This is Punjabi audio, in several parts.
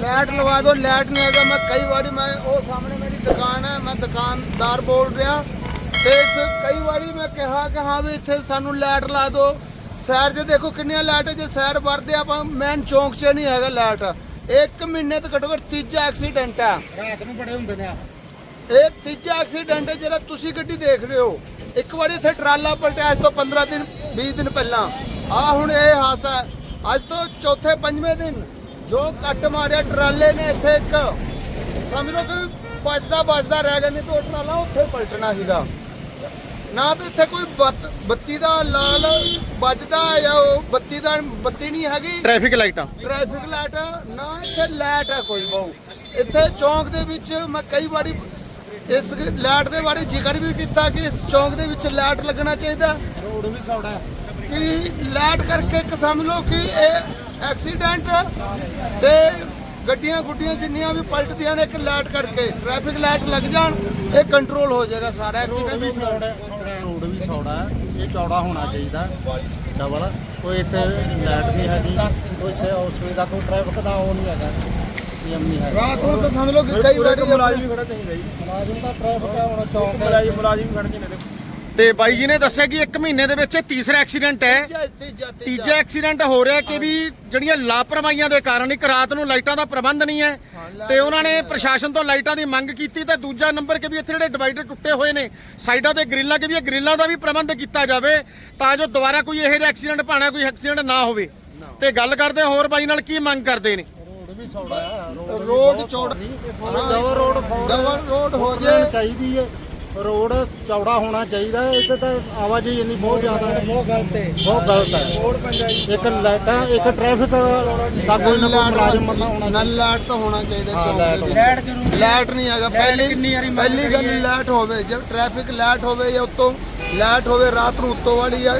ਲਾਈਟ ਲਵਾ ਦਿਓ ਲਾਈਟ ਨਹੀਂ ਹੈਗਾ। ਮੈਂ ਕਈ ਵਾਰੀ ਮੈਂ ਉਹ ਸਾਹਮਣੇ ਮੇਰੀ ਦੁਕਾਨ ਹੈ ਮੈਂ ਦੁਕਾਨਦਾਰ ਬੋਲ ਰਿਹਾ। ਤੇ ਇਸ ਕਈ ਵਾਰੀ ਮੈਂ ਕਿਹਾ ਕਿ ਹਾਂ ਵੀ ਇੱਥੇ ਸਾਨੂੰ ਲਾਈਟ ਲਾ ਦਿਓ। ਸ਼ਹਿਰ 'ਚ ਦੇਖੋ ਕਿੰਨੀਆਂ ਲਾਈਟ ਜੇ ਸ਼ਹਿਰ ਵਰਦੇ ਆਪਾਂ ਮੇਨ ਚੌਂਕ 'ਚ ਨਹੀਂ ਹੈਗਾ ਲਾਈਟ। ਇੱਕ ਮਹੀਨੇ ਤੋਂ ਘੱਟੋ ਘੱਟ ਤੀਜਾ ਐਕਸੀਡੈਂਟ ਹੈ। ਰਾਤ ਨੂੰ ਬੜੇ ਹੁੰਦੇ ਨੇ ਇਹ ਤੀਜਾ ਐਕਸੀਡੈਂਟ ਹੈ ਜਿਹੜਾ ਤੁਸੀਂ ਗੱਡੀ ਦੇਖ ਰਹੇ ਹੋ। ਇੱਕ ਵਾਰੀ ਇੱਥੇ ਟਰਾਲਾ ਪਲਟਿਆ ਅੱਜ ਤੋਂ 15 ਦਿਨ 20 ਦਿਨ ਪਹਿਲਾਂ। ਆ ਹੁਣ ਇਹ ਹਾਸਾ ਹੈ। ਅੱਜ ਤੋਂ ਚੌਥੇ ਪੰਜਵੇਂ ਦਿਨ ਜੋ ਕੱਟ ਮਾਰਿਆ ਟਰਾਲੇ ਨੇ ਇੱਥੇ ਇੱਕ। ਸਮਝ ਲਓ ਕਿ ਬਚਦਾ ਬਚਦਾ ਰਹਿ ਗਿਆ ਨਹੀਂ ਤਾਂ ਉਹ ਟਰਾਲਾ ਉੱਥੇ ਪਲਟਣਾ ਸੀਗਾ। ਨਾ ਤਾਂ ਇੱਥੇ ਕੋਈ ਬੱਤ- ਦਾ ਲਾਲ ਵੱਜਦਾ ਜਾਂ ਉਹ ਬੱਤੀ ਦਾ ਬੱਤੀ ਨਹੀਂ ਹੈਗੀ। ਟ੍ਰੈਫਿਕ ਲਾਈਟਾਂ ਟ੍ਰੈਫਿਕ ਲਾਈਟ ਨਾ ਇੱਥੇ ਲਾਈਟ ਹੈ ਕੋਈ ਬਹੁ। ਇੱਥੇ ਚੌਂਕ ਦੇ ਵਿੱਚ ਮੈਂ ਕਈ ਵਾਰੀ ਇਸ ਲਾਈਟ ਦੇ ਬਾਰੇ ਜ਼ਿਕਰ ਵੀ ਕੀਤਾ ਕਿ ਇਸ ਚੌਂਕ ਦੇ ਵਿੱਚ ਲਾਈਟ ਲੱਗਣਾ ਚਾਹੀਦਾ। ਰੋਡ ਵੀ ਸੌੜਾ ਕਿ ਲਾਈਟ ਕਰਕੇ ਇੱਕ ਸਮਝ ਲਓ ਕਿ ਇਹ ਐਕਸੀਡੈਂਟ ਤੇ ਗੱਡੀਆਂ ਗੁੱਡੀਆਂ ਜਿੰਨੀਆਂ ਵੀ ਪਲਟਦੀਆਂ ਨੇ ਇੱਕ ਲਾਈਟ ਕਰਕੇ ਟ੍ਰੈਫਿਕ ਲਾਈਟ ਲੱਗ ਜਾਣ ਇਹ ਕੰਟਰੋਲ ਹੋ ਜਾਏਗਾ ਸਾਰਾ ਵੀ ਐਕਸੀਡੈਂਟ ਸੌੜਾ ਸੌੜਾ ਰੋਡ ਵੀ ਸੌੜਾ ਹੈ। ਇਹ ਚੌੜਾ ਹੋਣਾ ਚਾਹੀਦਾ ਡਬਲ ਕੋਈ ਇੱਥੇ ਲਾਈਟ ਨਹੀਂ ਹੈਗੀ ਕੋਈ ਸੇ ਸੁਵਿਧਾ ਕੋਈ ਟ੍ਰੈਫਿਕ ਦਾ ਉਹ ਨਹੀਂ ਹੈਗਾ ਰਾਤ ਨੂੰ ਤਾਂ ਸਮਝ ਲਓ ਕਿ ਕਈ ਵਾਰੀ ਮੁਲਾਜ਼ਮ ਵੀ ਖੜਾ ਚਾਹੀਦਾ ਜੀ ਮੁਲਾਜ਼ਮ ਦਾ ਟ੍ਰੈਫਿਕ ਹੈ ਹੁਣ ਚੌਂਕ ਮੁਲਾਜ਼ਮ ਮੁਲਾਜ਼ਮ ਵੀ ਖੜੇ ਚਾਹੀਦੇ ਨੇ ਤੇ ਬਾਈ ਜੀ ਨੇ ਦੱਸਿਆ ਕਿ 1 ਮਹੀਨੇ ਦੇ ਵਿੱਚ ਇਹ ਤੀਸਰਾ ਐਕਸੀਡੈਂਟ ਹੈ। ਤੀਜਾ ਐਕਸੀਡੈਂਟ ਹੋ ਰਿਹਾ ਕਿ ਵੀ ਜਿਹੜੀਆਂ ਲਾਪਰਵਾਹੀਆਂ ਦੇ ਕਾਰਨ ਇੱਕ ਰਾਤ ਨੂੰ ਲਾਈਟਾਂ ਦਾ ਪ੍ਰਬੰਧ ਨਹੀਂ ਹੈ ਤੇ ਉਹਨਾਂ ਨੇ ਪ੍ਰਸ਼ਾਸਨ ਤੋਂ ਲਾਈਟਾਂ ਦੀ ਮੰਗ ਕੀਤੀ ਤੇ ਦੂਜਾ ਨੰਬਰ ਕਿ ਵੀ ਇੱਥੇ ਜਿਹੜੇ ਡਿਵਾਈਡਰ ਟੁੱਟੇ ਹੋਏ ਨੇ ਸਾਈਡਾਂ ਤੇ ਗ੍ਰਿਲਾਂ ਕਿ ਵੀ ਇਹ ਗ੍ਰਿਲਾਂ ਦਾ ਵੀ ਪ੍ਰਬੰਧ ਕੀਤਾ ਜਾਵੇ ਤਾਂ ਜੋ ਦੁਬਾਰਾ ਕੋਈ ਇਹੋ ਜਿਹਾ ਐਕਸੀਡੈਂਟ ਭਾਣਾ ਕੋਈ ਐਕਸੀਡੈਂਟ ਨਾ ਹੋਵੇ। ਤੇ ਗੱਲ ਕਰਦੇ ਹੋਰ ਬਾਈ ਨਾਲ ਕੀ ਮੰਗ ਕਰਦੇ ਨੇ? ਰੋਡ ਵੀ ਸੌੜਾ ਰੋਡ ਚੌੜਾ ਡਬਲ ਰੋਡ ਡਬਲ ਰੋਡ ਹੋ ਜਾਣੀ ਚਾਹੀਦੀ ਹੈ। ਰੋਡ ਚੌੜਾ ਹੋਣਾ ਚਾਹੀਦਾ ਹੈ। ਇੱਥੇ ਤਾਂ ਆਵਾਜਾਈ ਇੰਨੀ ਬਹੁਤ ਜ਼ਿਆਦਾ ਹੈ। ਬਹੁਤ ਗਲਤ ਹੈ। ਬਹੁਤ ਗਲਤ ਹੈ। ਜੀ ਇੱਕ ਲਾਈਟਾਂ ਇੱਕ ਟ੍ਰੈਫਿਕ ਦਾ ਕੋਈ ਨਾ ਕੋਈ ਮੁਲਾਜ਼ਮ ਬੰਦਾ ਹੋਣਾ ਨਲ ਲਾਈਟ ਤਾਂ ਹੋਣਾ ਚਾਹੀਦਾ ਲਾਈਟ ਜ਼ਰੂਰੀ ਲਾਈਟ ਨਹੀਂ ਹੈਗਾ। ਪਹਿਲੀ ਕਿੰਨੀ ਵਾਰੀ ਮੰਗ ਪਹਿਲੀ ਗੱਲ। ਲਾਈਟ ਹੋਵੇ। ਜਦ ਟ੍ਰੈਫਿਕ ਲਾਈਟ ਹੋਵੇ ਜਾਂ ਉੱਤੋਂ ਲਾਈਟ ਹੋਵੇ ਰਾਤ ਨੂੰ ਉੱਤੋਂ ਵਾਲੀ ਆ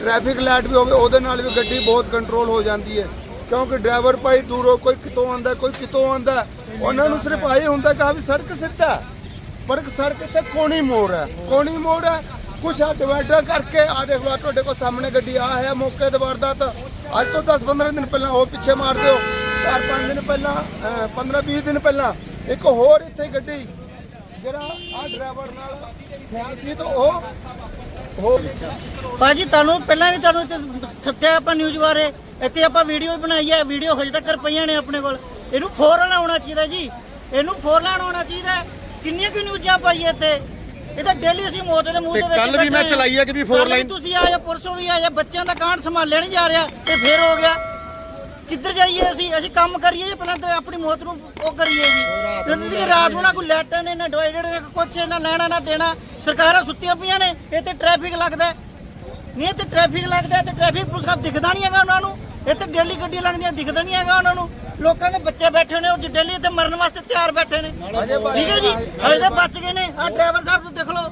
ਟ੍ਰੈਫਿਕ ਲਾਈਟ ਵੀ ਹੋਵੇ ਉਹਦੇ ਨਾਲ ਵੀ ਗੱਡੀ ਬਹੁਤ ਕੰਟਰੋਲ ਹੋ ਜਾਂਦੀ ਹੈ। ਕਿਉਂਕਿ ਡਰਾਈਵਰ ਭਾਈ ਦੂਰੋਂ ਕੋਈ ਕਿਤੋਂ ਆਂਦਾ ਕੋਈ ਕਿਤੋਂ ਆਂਦਾ ਉਹਨਾਂ ਨੂੰ ਸਿਰਫ ਆਏ ਹੁੰਦਾ ਕਿ ਹਾਂ ਵੀ ਸੜਕ ਸਿੱਧਾ ਹੈ। ਪਰ ਸੜਕ ਇੱਥੇ ਕੋਣੀ ਮੋੜ ਹੈ। ਕੋਣੀ ਮੋੜ ਹੈ। ਕੁਛ ਆ ਡਿਵਾਈਡਰ ਕਰਕੇ ਆ ਦੇਖ ਲਓ ਤੁਹਾਡੇ ਕੋਲ ਸਾਹਮਣੇ ਗੱਡੀ ਆ ਹੈ, ਮੌਕੇ ਤੇ ਵਾਰਦਾਤ। ਅੱਜ ਤੋਂ 10 15 ਦਿਨ ਪਹਿਲਾਂ ਉਹ ਪਿੱਛੇ ਮਾਰ ਦਿਓ। 4 5 ਦਿਨ ਪਹਿਲਾਂ 15 20 ਦਿਨ ਪਹਿਲਾਂ ਇੱਕ ਹੋਰ ਇੱਥੇ ਗੱਡੀ, ਜਿਹੜਾ ਆ ਡਰਾਈਵਰ ਨਾਲ ਖਿਆਲ ਸੀ ਤਾਂ ਉਹ ਹੋ ਭਾਜੀ, ਤੁਹਾਨੂੰ ਪਹਿਲਾਂ ਵੀ ਤੁਹਾਨੂੰ ਇੱਥੇ ਸੱਤਿਆ ਆਪਾਂ ਨਿਊਜ਼ ਬਾਰੇ। ਇੱਥੇ ਆਪਾਂ ਵੀਡੀਓ ਬਣਾਈ ਹੈ। ਵੀਡੀਓ ਹਜੇ ਤੱਕ ਪਈਆਂ ਨੇ ਆਪਣੇ ਕੋਲ। ਇਹਨੂੰ ਫੋਰ ਲਾਈਨ ਆਉਣਾ ਚਾਹੀਦਾ ਜੀ। ਇਹਨੂੰ ਫੋਰ ਲਾਈਨ ਆਉਣਾ ਚਾਹੀਦਾ ਕਿੰਨੀਆਂ ਕਿ ਨਿਊਜ਼ਾਂ ਪਾਈਏ ਇੱਥੇ? ਇਹ ਤਾਂ ਡੇਲੀ ਅਸੀਂ ਮੌਤ ਦੇ ਮੂੰਹ ਤੇ ਦੇ ਵਿੱਚ ਕੱਲ੍ਹ ਵੀ ਬੈਠੇ ਮੈਂ ਹਾਂ। ਚਲਾਈ ਹੈ ਕਿ ਵੀ four ਕੱਲ੍ਹ line- ਤੁਸੀਂ ਆਏ ਪਰਸੋਂ ਵੀ ਆਏ ਬੱਚਿਆਂ ਦਾ ਕਾਂਡ ਸੰਭਾਲਿਆ ਨਹੀਂ ਜਾ ਰਿਹਾ ਤੇ ਫੇਰ ਹੋ ਗਿਆ। ਕਿੱਧਰ ਜਾਈਏ ਅਸੀਂ? ਅਸੀਂ ਕੰਮ ਕਰੀਏ ਜਾਂ ਪਹਿਲਾਂ ਤਾਂ ਆਪਣੀ ਮੌਤ ਨੂੰ ਉਹ ਕਰੀਏ ਜੀ? ਤੁਸੀਂ ਰਾਤ ਨੂੰ ਨਾ ਕੋਈ ਲੈਟਰ ਨੇ ਨਾ ਡਿਵਾਈਡਰ ਨੇ ਕੁਛ ਨਾ ਲੈਣਾ ਨਾ ਦੇਣਾ ਸਰਕਾਰਾਂ ਸੁੱਤੀਆਂ ਪਈਆਂ ਨੇ ਇਹ ਤੇ ਟ੍ਰੈਫਿਕ ਲੱਗਦਾ ਹੈ। ਨਹੀਂ ਤੇ ਟ੍ਰੈਫਿਕ ਲੱਗਦਾ ਹੈ ਤੇ ਟ੍ਰੈਫਿਕ ਪੁਲਿਸ ਦਾ ਦਿਖਦਾ ਨਹੀਂ ਹੈਗਾ ਉਹਨਾਂ ਨੂੰ। ਇੱਥੇ ਡੇਲੀ ਗੱਡੀ ਲੰਘਦੀਆਂ ਦਿਖਦਾ ਨਹੀਂ ਹੈਗਾ ਉਹਨਾਂ ਨੂੰ। ਲੋਕਾਂ ਦੇ ਬੱਚੇ ਬੈਠੇ ਨੇ ਉਹ ਡੇਲੀ ਇੱਥੇ ਮਰਨ ਵਾਸਤੇ ਤਿਆਰ ਬੈਠੇ ਨੇ। ਠੀਕ ਹੈ ਜੀ? ਹਜੇ ਤਾਂ ਬਚ ਗਏ ਨੇ। ਆ ਡਰਾਈਵਰ ਸਾਹਿਬ ਨੂੰ ਦੇਖ ਲਓ।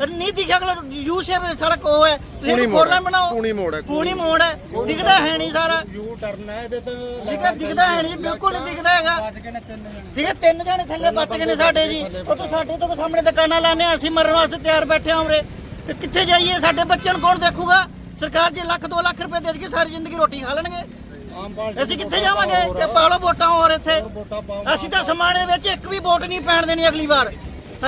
ਨਹੀਂ ਦਿਖਿਆ ਕੋਲ ਯੂ ਸ਼ੇਪ ਸੜਕ ਉਹ ਹੈ। ਤੁਸੀਂ ਲਾਈਨ ਬਣਾਓ। ਕੂਣੀ ਮੋੜ ਹੈ, ਕੂਣੀ ਮੋੜ ਹੈ। ਦਿਖਦਾ ਹੈ ਨਹੀਂ ਸਾਰਾ। ਯੂ ਟਰਨ ਹੈ ਇਹਦੇ ਤੇ ਠੀਕ ਹੈ ਦਿਖਦਾ ਹੈ ਨਹੀਂ ਬਿਲਕੁਲ ਨਹੀਂ ਦਿਖਦਾ ਹੈਗਾ। ਠੀਕ ਹੈ ਤਿੰਨ ਜਣੇ ਥੱਲੇ ਬਚ ਗਏ ਨੇ ਸਾਡੇ ਜੀ। ਉਹ ਤੋਂ ਸਾਡੇ ਤੋਂ ਸਾਹਮਣੇ ਦੁਕਾਨਾਂ ਲਾਣੇ ਆ ਅਸੀਂ ਮਰਨ ਵਾਸਤੇ ਤਿਆਰ ਬੈਠੇ ਹਾਂ ਉਰੇ ਤੇ ਕਿੱਥੇ ਜਾਈਏ? ਸਾਡੇ ਬੱਚਿਆਂ ਨੂੰ ਕੌਣ ਦੇਖੂਗਾ? ਸਰਕਾਰ ਜੇ ਲੱਖ 2 ਲੱਖ ਰੁਪਏ ਦੇ ਦੇਗੀ ਸਾਰੀ ਜ਼ਿੰਦਗੀ ਰੋਟੀ ਖਾ ਲੈਣਗੇ। ਅਸੀਂ ਕਿੱਥੇ ਜਾਵਾਂਗੇ? ਤੇ ਪਾਲੋ ਵੋਟਾਂ ਹੋਰ ਇੱਥੇ। ਅਸੀਂ ਤਾਂ ਸਮਾਣੇ ਵਿੱਚ ਇੱਕ ਵੀ ਵੋਟ ਨਹੀਂ ਪੈਣ ਦੇਣੀ ਅਗਲੀ ਵਾਰ।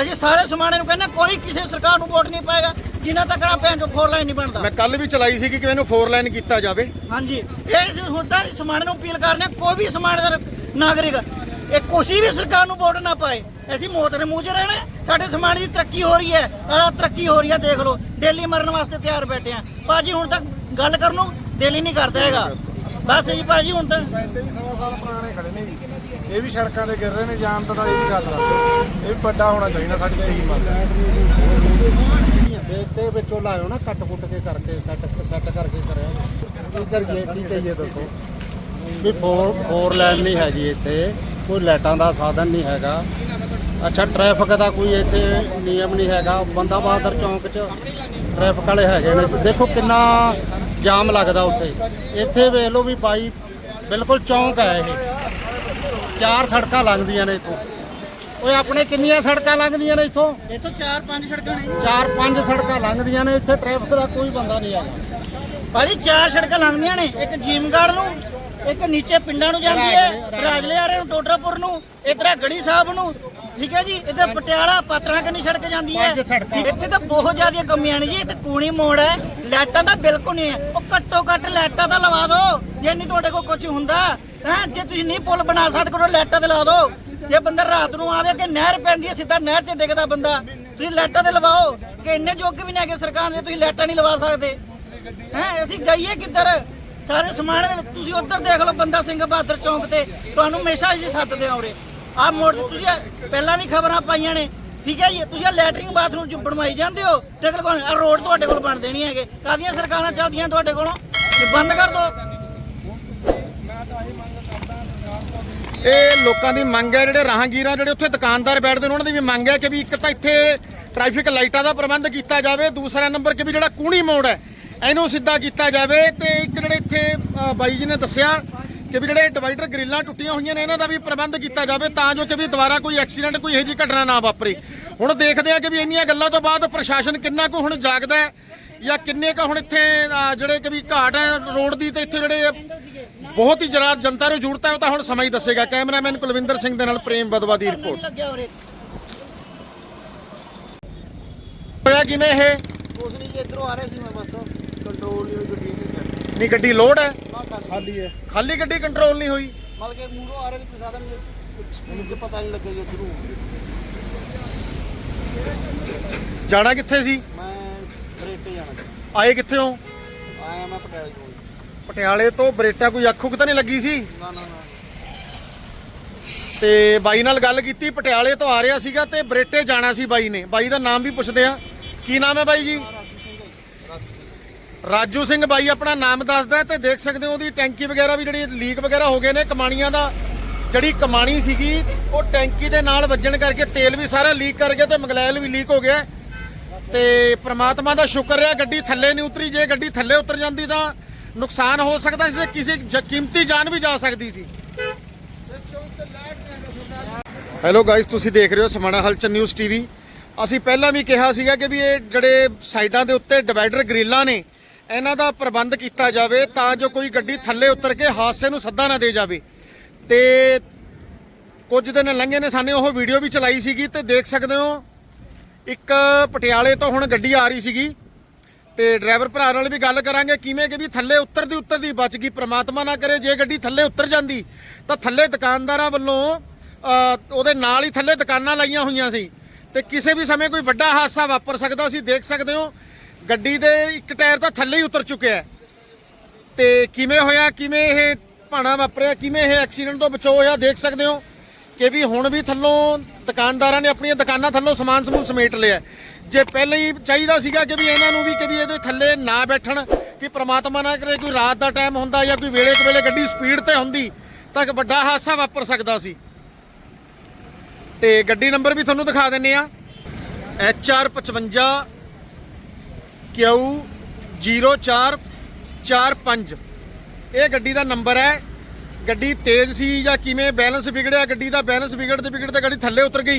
ਅਸੀਂ ਸਾਰੇ ਸਮਾਣੇ ਨੂੰ ਕਹਿੰਦੇ ਕੋਈ ਕਿਸੇ ਸਰਕਾਰ ਨੂੰ ਵੋਟ ਨਹੀਂ ਪਾਏਗਾ ਜਿੰਨਾ ਤੱਕ ਆ ਭੈਣ ਚੋ ਫੋਰ ਲਾਈਨ ਨਹੀਂ ਬਣਦਾ। ਮੈਂ ਕੱਲ ਵੀ ਚਲਾਈ ਸੀ ਕਿ ਇਹਨੂੰ 4 ਲਾਈਨ ਕੀਤਾ ਜਾਵੇ। ਹਾਂਜੀ। ਇਹ ਹੁਣ ਤਾਂ ਸਮਾਣੇ ਨੂੰ ਅਪੀਲ ਕਰਨੇ ਕੋਈ ਵੀ ਸਮਾਣੇ ਦਾ ਨਾਗਰਿਕ ਇਹ ਕੋਸ਼ੀ ਵੀ ਸਰਕਾਰ ਨੂੰ ਵੋਟ ਨਾ ਪਾਏ ਅਸੀਂ ਮੌਤ ਦੇ ਮੂੰਹ 'ਚ ਰਹਿਣਾ। ਸਾਡੇ ਸਮਾਣੇ ਦੀ ਤਰੱਕੀ ਹੋ ਰਹੀ ਹੈ ਆਹ ਤਰੱਕੀ ਹੋ ਰਹੀ ਹੈ ਦੇਖ ਲਓ ਦਿੱਲੀ ਮਰਨ ਵਾਸਤੇ ਤਿਆਰ ਬੈਠੇ ਆ ਭਾਜੀ ਹੁਣ ਤੱਕ ਗੱਲ ਕਰਨ ਨੂੰ ਦਿਲ ਹੀ ਨਹੀਂ ਕਰਦਾ ਹੈਗਾ। ਬਸ ਜੀ ਭਾਜੀ ਹੁਣ ਤਾਂ ਇੱਥੇ ਵੀ ਸਵਾ ਸਾਲ ਪੁਰਾਣੇ ਖੜੇ ਨੇ ਜੀ। ਇਹ ਵੀ ਸੜਕਾਂ ਤੇ ਗਿਰ ਰਹੇ ਨੇ ਜਾਨ ਦਾ ਤਾਂ ਇਹ ਵੀ ਖਤਰਾ। ਇਹ ਵੀ ਵੱਡਾ ਹੋਣਾ ਚਾਹੀਦਾ ਸਾਡੀ ਤਾਂ ਇਹੀ ਮੰਗ ਹੈ। ਕੇ ਵਿੱਚੋਂ ਲਾਇਓ ਨਾ ਕੱਟ ਕੁੱਟ ਕੇ ਕਰਕੇ ਸੈੱਟ ਸੈੱਟ ਕਰਕੇ ਕਰਿਆ ਕੀ ਕਰੀਏ ਕੀ ਕਹੀਏ ਦੱਸੋ? ਵੀ ਫੋਰ ਫੋਰ ਲਾਈਨ ਨਹੀਂ ਹੈਗੀ ਇੱਥੇ। ਕੋਈ ਲਾਈਟਾਂ ਦਾ ਸਾਧਨ ਨਹੀਂ ਹੈਗਾ। ਅੱਛਾ ਟ੍ਰੈਫਿਕ ਦਾ ਕੋਈ ਇੱਥੇ ਨਿਯਮ ਨਹੀਂ ਹੈਗਾ। ਬੰਦਾ ਬਹਾਦਰ ਚੌਂਕ 'ਚ ਟ੍ਰੈਫਿਕ ਵਾਲੇ ਹੈਗੇ ਨੇ। ਦੇਖੋ ਕਿੰਨਾ ਜਾਮ ਲੱਗਦਾ ਉੱਥੇ। ਇੱਥੇ ਵੇਖ ਲਓ ਵੀ ਬਾਈ ਬਿਲਕੁਲ ਚੌਂਕ ਹੈ ਇਹ। ਚਾਰ ਸੜਕਾਂ ਲੰਘਦੀਆਂ ਨੇ ਇੱਥੋਂ। ਓਏ ਆਪਣੇ ਕਿੰਨੀਆਂ ਸੜਕਾਂ ਲੰਘਦੀਆਂ ਨੇ ਇੱਥੋਂ? ਇੱਥੋਂ 4-5 ਸੜਕਾਂ ਨੇ। ਚਾਰ ਪੰਜ ਸੜਕਾਂ ਲੰਘਦੀਆਂ ਨੇ। ਇੱਥੇ ਟ੍ਰੈਫਿਕ ਦਾ ਕੋਈ ਬੰਦਾ ਨਹੀਂ ਹੈਗਾ। ਭਾਜੀ ਚਾਰ ਸੜਕਾਂ ਲੰਘਦੀਆਂ ਨੇ। ਇੱਕ ਜੀਮਗੜ ਨੂੰ ਇੱਕ ਨੀਚੇ ਪਿੰਡਾਂ ਨੂੰ ਜਾਂਦੀ ਹੈ। ਰਾਜਲੇ ਆ ਰਹੇ ਨੂੰ ਟੋਟਰਾਪੁਰ ਨੂੰ ਇਧਰ ਗੜੀ ਸਾਹਿਬ ਨੂੰ। ਠੀਕ ਹੈ ਜੀ ਇਧਰ ਪਟਿਆਲਾ ਪਾਤਰਾਂ ਕੰਨੀ ਸੜਕ ਜਾਂਦੀ ਹੈ। ਇੱਥੇ ਤਾਂ ਬਹੁਤ ਜ਼ਿਆਦਾ ਕਮੀਆਂ ਨੇ ਜੀ ਇੱਥੇ ਕੂਣੀ ਮੋੜ ਹੈ ਲਾਈਟਾਂ ਦਾ ਬਿਲਕੁਲ ਨਹੀਂ ਹੈ। ਉਹ ਘੱਟੋ ਘੱਟ ਲਾਈਟਾਂ ਤਾਂ ਲਵਾ ਦਿਓ ਜੇ ਨਹੀਂ ਤੁਹਾਡੇ ਕੋਲ ਕੁਝ ਹੁੰਦਾ ਹੈ ਜੇ ਤੁਸੀਂ ਨਹੀਂ ਪੁਲ ਬਣਾ ਸਕਦੇ ਕਰੋ ਲਾਈਟਾਂ ਤੇ ਲਾ ਦਿਓ। ਜੇ ਬੰਦਾ ਰਾਤ ਨੂੰ ਆਵੇ ਕਿ ਨਹਿਰ ਪੈਂਦੀ ਹੈ ਸਿੱਧਾ ਨਹਿਰ 'ਚ ਡਿੱਗਦਾ ਬੰਦਾ ਤੁਸੀਂ ਲਾਈਟਾਂ ਤੇ ਲਵਾਓ ਕਿ ਇੰਨੇ ਯੋਗ ਵੀ ਨਹੀਂ ਹੈਗੇ ਸਰਕਾਰ ਦੇ ਤੁਸੀਂ ਲਾਈਟਾਂ ਨਹੀਂ ਲਵਾ ਸਕਦੇ। ਹੈ ਅਸੀਂ ਜਾਈਏ ਕਿੱਧਰ? ਸਾਰੇ ਸਮਾਨ ਦੇ ਵਿੱਚ ਤੁਸੀਂ ਉੱਧਰ ਦੇਖ ਲਓ ਬੰਦਾ ਸਿੰਘ ਬਹਾਦਰ ਚੌਂਕ ਤੇ ਤੁਹਾਨੂੰ ਹਮੇਸ਼ਾ ਅਸੀਂ ਸੱਦਦੇ ਹਾਂ ਉਰੇ ਮੋੜ ਤੇ ਤੁਸੀਂ ਪਹਿਲਾਂ ਵੀ ਖਬਰਾਂ ਪਾਈਆਂ ਨੇ। ਠੀਕ ਹੈ ਜੀ? ਤੁਸੀਂ ਆਹ ਲੈਟਰਿੰਗ ਬਾਥਰੂਮ ਚ ਬਣਵਾਈ ਜਾਂਦੇ ਹੋ। ਟੇਕਲ ਕੋਲ ਆਹ ਰੋਡ ਤੁਹਾਡੇ ਕੋਲ ਬਣਦੇ ਨਹੀਂ ਹੈਗੇ। ਕਾਦੀਆਂ ਸਰਕਾਰਾਂ ਚੱਲਦੀਆਂ ਤੁਹਾਡੇ ਕੋਲੋਂ? ਇਹ ਬੰਦ ਕਰ ਦਿਓ ਇਹ ਲੋਕਾਂ ਦੀ ਮੰਗ ਹੈ ਜਿਹੜੇ ਰਾਹਗੀਰਾਂ ਜਿਹੜੇ ਉੱਥੇ ਦੁਕਾਨਦਾਰ ਬੈਠਦੇ ਨੇ ਉਹਨਾਂ ਦੀ ਵੀ ਮੰਗ ਹੈ ਕਿ ਵੀ ਇੱਕ ਤਾਂ ਇੱਥੇ ਟ੍ਰੈਫਿਕ ਲਾਈਟਾਂ ਦਾ ਪ੍ਰਬੰਧ ਕੀਤਾ ਜਾਵੇ। ਦੂਸਰਾ ਨੰਬਰ ਕਿ ਵੀ ਜਿਹੜਾ ਕੂਣੀ ਮੋੜ ਹੈ ਇਹਨੂੰ ਸਿੱਧਾ ਕੀਤਾ ਜਾਵੇ। ਤੇ ਇੱਕ ਜਿਹੜੇ ਇੱਥੇ ਅ, ਬਾਈ ਜੀ ਨੇ ਦੱਸਿਆ ਕਿ ਵੀ ਜਿਹੜੇ ਡਿਵਾਈਡਰ ਗ੍ਰਿਲਾਂ ਟੁੱਟੀਆਂ ਹੋਈਆਂ ਨੇ ਇਹਨਾਂ ਦਾ ਵੀ ਪ੍ਰਬੰਧ ਕੀਤਾ ਜਾਵੇ ਤਾਂ ਜੋ ਕਿ ਵੀ ਦੁਬਾਰਾ ਕੋਈ ਐਕਸੀਡੈਂਟ ਕੋਈ ਇਹੋ ਜਿਹੀ ਘਟਨਾ ਨਾ ਵਾਪਰੇ। ਹੁਣ ਦੇਖਦੇ ਆ ਕਿ ਵੀ ਇੰਨੀਆਂ ਗੱਲਾਂ ਤੋਂ ਬਾਅਦ ਪ੍ਰਸ਼ਾਸਨ ਕਿੰਨਾ ਕੁ ਹੁਣ ਜਾਗਦਾ ਹੈ ਜਾਂ ਕਿੰਨੇ ਕੁ ਹੁਣ ਇੱਥੇ ਜਿਹੜੇ ਕਿ ਵੀ ਘਾਟ ਹੈ ਰੋਡ ਦੀ ਤੇ ਇੱਥੇ ਜਿਹੜੇ ਬਹੁਤ ਹੀ ਜਰਾ ਜਨਤਾ ਨੂੰ ਜ਼ਰੂਰਤ ਹੈ ਉਹ ਤਾਂ ਹੁਣ ਸਮਾਂ ਹੀ ਦੱਸੇਗਾ। ਕੈਮਰਾਮੈਨ ਕੁਲਵਿੰਦਰ ਸਿੰਘ ਦੇ ਨਾਲ ਪ੍ਰੇਮ ਬਦਵਾ ਦੀ ਰਿਪੋਰਟ। ਹੋਇਆ ਕਿਵੇਂ ਇਹ? ਕੁਛ ਨਹੀਂ ਇਧਰੋਂ ਆ ਰਹੇ ਸੀ ਮੈਂ ਬਸ। ਕੰਟਰੋਲ ਨਹੀਂ ਹੋਈ ਗੱਡੀ ਨਹੀਂ ਗੱਡੀ ਲੋਡ ਹੈ? ਖਾਲੀ ਹੈ। ਖਾਲੀ ਗੱਡੀ ਕੰਟਰੋਲ ਨਹੀਂ ਹੋਈ। ਮਤਲਬ ਕਿ ਮੂਹਰੋਂ ਆ ਰਹੇ ਤੇ ਪਤਾ ਨਹੀਂ ਲੱਗਿਆ ਜੀ ਸ਼ੁਰੂ ਜਾਣਾ ਕਿੱਥੇ ਸੀ? ਮੈਂ ਬਰੇਟੇ ਜਾਣਾ। ਆਏ ਕਿੱਥੇ ਹੋ? ਆਇਆ ਮੈਂ ਪਟਿਆਲੇ ਤੋਂ ਪਟਿਆਲੇ ਤੋਂ ਬਰੇਟਾ ਕੋਈ ਅੱਖ ਉੱਖ ਤਾਂ ਨਹੀਂ ਲੱਗੀ ਸੀ? ਨਾ ਨਾ ਨਾ। ਤੇ ਬਾਈ ਨਾਲ ਗੱਲ ਕੀਤੀ ਪਟਿਆਲੇ ਤੋਂ ਆ ਰਿਹਾ ਸੀਗਾ ਤੇ ਬਰੇਟੇ ਜਾਣਾ ਸੀ ਬਾਈ ਨੇ। ਬਾਈ ਦਾ ਨਾਮ ਵੀ ਪੁੱਛਦੇ ਆ ਕੀ ਨਾਮ ਹੈ ਬਾਈ ਜੀ? ਰਾਜੂ ਸਿੰਘ ਬਾਈ ਆਪਣਾ ਨਾਮ ਦੱਸਦਾ ਹੈ ਤੇ ਦੇਖ ਸਕਦੇ ਹੋ ਉਹਦੀ ਟੈਂਕੀ ਵਗੈਰਾ ਵੀ ਜਿਹੜੀ ਲੀਕ ਵਗੈਰਾ ਹੋ ਗਏ ਨੇ, ਕਮਾਣੀਆਂ ਦਾ ਜਿਹੜੀ ਕਮਾਣੀ ਸੀਗੀ, ਉਹ ਟੈਂਕੀ ਦੇ ਨਾਲ ਵੱਜਣ ਕਰਕੇ ਤੇਲ ਵੀ ਸਾਰਾ ਲੀਕ ਕਰ ਗਿਆ ਤੇ ਮਗਲੈਲ ਵੀ ਲੀਕ ਹੋ ਗਿਆ। ਤੇ ਪ੍ਰਮਾਤਮਾ ਦਾ ਸ਼ੁਕਰ ਹੈ ਗੱਡੀ ਥੱਲੇ ਨਹੀਂ ਉਤਰੀ, ਜੇ ਗੱਡੀ ਥੱਲੇ ਉਤਰ ਜਾਂਦੀ ਤਾਂ ਨੁਕਸਾਨ ਹੋ ਸਕਦਾ ਸੀ ਤੇ ਕਿਸੇ ਕੀਮਤੀ ਜਾਨ ਵੀ ਜਾ ਸਕਦੀ ਸੀ। ਹੈਲੋ ਗਾਇਸ ਤੁਸੀਂ ਦੇਖ ਰਹੇ ਹੋ ਸਮਾਣਾ ਹਲਚਲ ਨਿਊਜ਼ ਟੀਵੀ। ਅਸੀਂ ਪਹਿਲਾਂ ਵੀ ਕਿਹਾ ਸੀਗਾ ਕਿ ਵੀ ਇਹ ਜਿਹੜੇ ਸਾਈਡਾਂ ਦੇ ਉੱਤੇ ਡਿਵਾਈਡਰ ਗ੍ਰਿਲਾਂ ਨੇ ਇਹਨਾਂ ਦਾ ਪ੍ਰਬੰਧ ਕੀਤਾ ਜਾਵੇ ਤਾਂ ਜੋ ਕੋਈ ਗੱਡੀ ਥੱਲੇ ਉਤਰ ਕੇ ਹਾਦਸੇ ਨੂੰ ਸੱਦਾ ਨਾ ਦੇ ਜਾਵੇ। ਤੇ ਕੁਝ ਦਿਨ ਲੰਘੇ ਨੇ ਸਾਨੇ, ਉਹ ਵੀਡੀਓ ਵੀ ਚਲਾਈ ਸੀਗੀ ਤੇ ਦੇਖ ਸਕਦੇ ਹੋ, ਇੱਕ ਪਟਿਆਲੇ ਤੋਂ ਹੁਣ ਗੱਡੀ ਆ ਰਹੀ ਸੀਗੀ। ਤੇ ਡਰਾਈਵਰ ਭਰਾ ਨਾਲ ਵੀ ਗੱਲ ਕਰਾਂਗੇ, ਕਿਵੇਂ ਕਿ ਵੀ ਥੱਲੇ ਉਤਰਦੀ ਉਤਰਦੀ ਬਚ ਗਈ, ਪ੍ਰਮਾਤਮਾ ਨਾ ਕਰੇ, ਜੇ ਗੱਡੀ ਥੱਲੇ ਉੱਤਰ ਜਾਂਦੀ, ਤਾਂ ਥੱਲੇ ਦੁਕਾਨਦਾਰਾਂ ਵੱਲੋਂ ਉਹਦੇ ਨਾਲ ਹੀ ਥੱਲੇ ਦੁਕਾਨਾਂ ਲਾਈਆਂ ਹੋਈਆਂ ਸੀ। ਤੇ ਕਿਸੇ ਵੀ ਸਮੇਂ ਕੋਈ ਵੱਡਾ ਹਾਦਸਾ ਵਾਪਰ ਸਕਦਾ ਸੀ ਦੇਖ ਸਕਦੇ ਹੋ ਗੱਡੀ ਦੇ ਇੱਕ ਟਾਇਰ ਤਾਂ ਥੱਲੇ ਹੀ ਉਤਰ ਚੁੱਕਿਆ ਹੈ। ਤੇ ਕਿਵੇਂ ਹੋਇਆ, ਕਿਵੇਂ ਇਹ ਭਾਣਾ ਵਾਪਰਿਆ, ਕਿਵੇਂ ਇਹ ਐਕਸੀਡੈਂਟ ਤੋਂ ਬਚੋ ਹੋਇਆ, ਦੇਖ ਸਕਦੇ ਹੋ ਕਿ ਵੀ ਹੁਣ ਵੀ ਥੱਲੋਂ ਦੁਕਾਨਦਾਰਾਂ ਨੇ ਆਪਣੀਆਂ ਦੁਕਾਨਾਂ ਥੱਲੋਂ ਸਮਾਨ ਸਮੂਨ ਸਮੇਟ ਲਿਆ ਜੇ ਪਹਿਲਾਂ ਹੀ ਚਾਹੀਦਾ ਸੀਗਾ ਕਿ ਵੀ ਇਹਨਾਂ ਨੂੰ ਵੀ ਕਿ ਵੀ ਇਹਦੇ ਥੱਲੇ ਨਾ ਬੈਠਣ, ਕਿ ਪ੍ਰਮਾਤਮਾ ਨਾ ਕਰੇ, ਕੋਈ ਰਾਤ ਦਾ ਟਾਈਮ ਹੁੰਦਾ ਜਾਂ ਕੋਈ ਵੇਲੇ ਕੁ ਵੇਲੇ ਗੱਡੀ ਸਪੀਡ ਤੇ ਹੁੰਦੀ, ਤਾਂ ਇੱਕ ਵੱਡਾ ਹਾਦਸਾ ਵਾਪਰ ਸਕਦਾ ਸੀ। ਤੇ ਗੱਡੀ ਨੰਬਰ ਵੀ ਤੁਹਾਨੂੰ ਦਿਖਾ ਦਿੰਨੇ ਆ HR 55 ਕਿਊ 0445 ਇਹ ਗੱਡੀ ਦਾ ਨੰਬਰ ਹੈ। ਗੱਡੀ ਤੇਜ਼ ਸੀ ਜਾਂ ਕਿਵੇਂ? ਬੈਲੈਂਸ ਵਿਗੜਿਆ। ਗੱਡੀ ਦਾ ਬੈਲੈਂਸ ਵਿਗੜਦੇ ਵਿਗੜਦੇ ਗੱਡੀ ਥੱਲੇ ਉਤਰ ਗਈ।